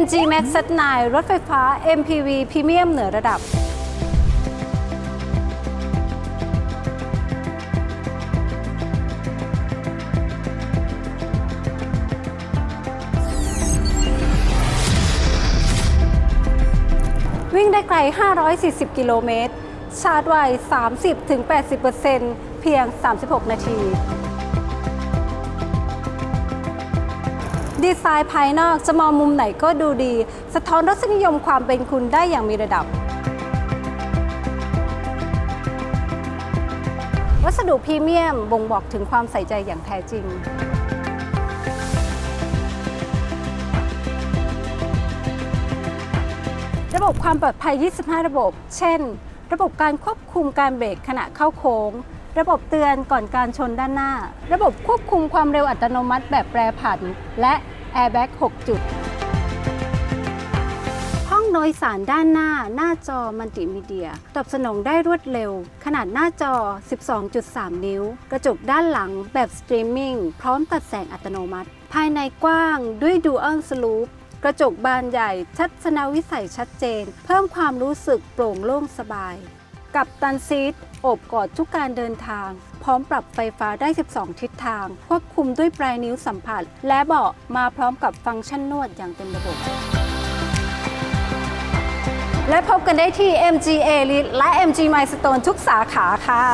MG Max Z9 รถไฟฟ้า MPV พรีเมียมเหนือระดับ วิ่งได้ไกล 540 กิโลเมตร ชาร์จไว 30-80%เพียง 36 นาที ดีไซน์ภายนอกจะมองมุมไหนก็ดูดี สะท้อนรสนิยมความเป็นคุณได้อย่างมีระดับ วัสดุพรีเมียมบ่งบอกถึงความใส่ใจอย่างแท้จริง ระบบความปลอดภัย 25 ระบบ เช่น ระบบการควบคุมการเบรกขณะเข้าโค้งระบบเตือนก่อนการชนด้านหน้า ระบบควบคุมความเร็วอัตโนมัติแบบแปรผัน และ แอร์แบ็ก6จุด ห้องโดยสารด้านหน้าหน้าจอมัลติมีเดีย ตอบสนองได้รวดเร็ว ขนาดหน้าจอ 12.3 นิ้ว กระจกด้านหลังแบบสตรีมมิ่งพร้อมตัดแสงอัตโนมัติ ภายในกว้างด้วย Dual Sloop กระจกบานใหญ่ทัศนวิสัยชัดเจน เพิ่มความรู้สึกโปร่งโล่งสบาย กับตันซีทโอบกอดทุกการเดินทาง พร้อมปรับไฟฟ้าได้ 12 ทิศทาง ควบคุมด้วยปลายนิ้วสัมผัส และเบาะมาพร้อมกับฟังก์ชันนวดอย่างเต็มระบบ และพบกันได้ที่ MG A l i t และ MG Milestone ทุกสาขาค่ะ